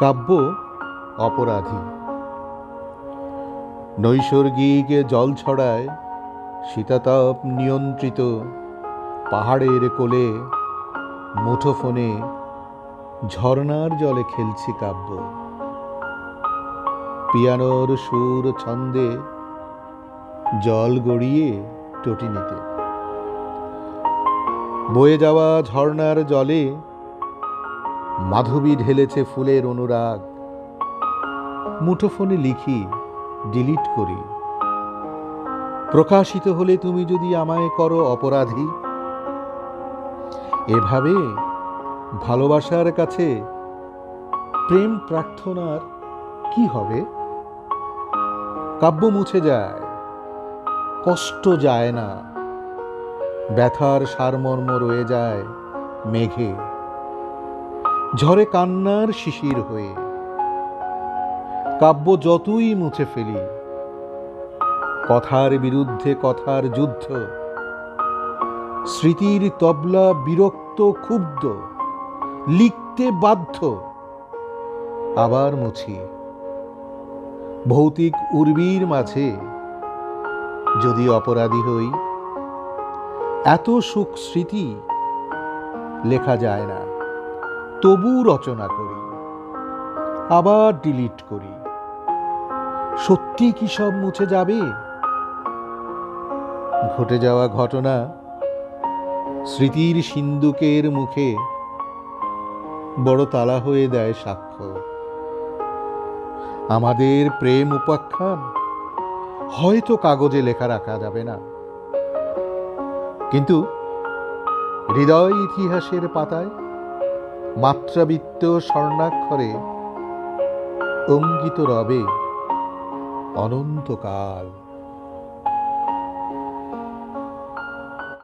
কাব্য অপরাধী। নৈসর্গিক জল ছড়ায় শীতাতাপ নিয়ন্ত্রিত পাহাড়ের কোলে মুঠোফোনে ঝর্ণার জলে খেলছি কাব্য। পিয়ানোর সুর ছন্দে জল গড়িয়ে টটিনিতে। বয়ে যাওয়া ঝর্ণার জলে মাধবী ঢেলেছে ফুলের অনুরাগ। মুঠোফোনে লিখি, ডিলিট করি। প্রকাশিত হলে তুমি যদি আমায় করো অপরাধী। এভাবে ভালোবাসার কাছে প্রেম প্রার্থনার কি হবে? কাব্য মুছে যায়, কষ্ট যায় না, ব্যথার সারমর্ম রয়ে যায় মেঘে। ঝরে কান্নার শিশির হয়ে। কাব্য যতই মুছে ফেলি, কথার বিরুদ্ধে কথার যুদ্ধ, স্মৃতির তবলা বিরক্ত ক্ষুব্ধ, লিখতে বাধ্য, আবার মুছি। ভৌতিক উর্বির মাঝে যদি অপরাধী হই, এত সুখ স্মৃতি লেখা যায় না। তবু রচনা করি, আবার ডিলিট করি। সত্যি কি সব মুছে যাবে? ঘটে যাওয়া ঘটনা স্মৃতির সিন্দুকের মুখে বড় তালা হয়ে দেয় সাক্ষ্য। আমাদের প্রেম উপাখ্যান, হয়তো কাগজে লেখা রাখা যাবে না। কিন্তু হৃদয় ইতিহাসের পাতায় মাত্রাবৃত্ত স্বর্ণাক্ষরে অঙ্গিত রবে অনন্তকাল।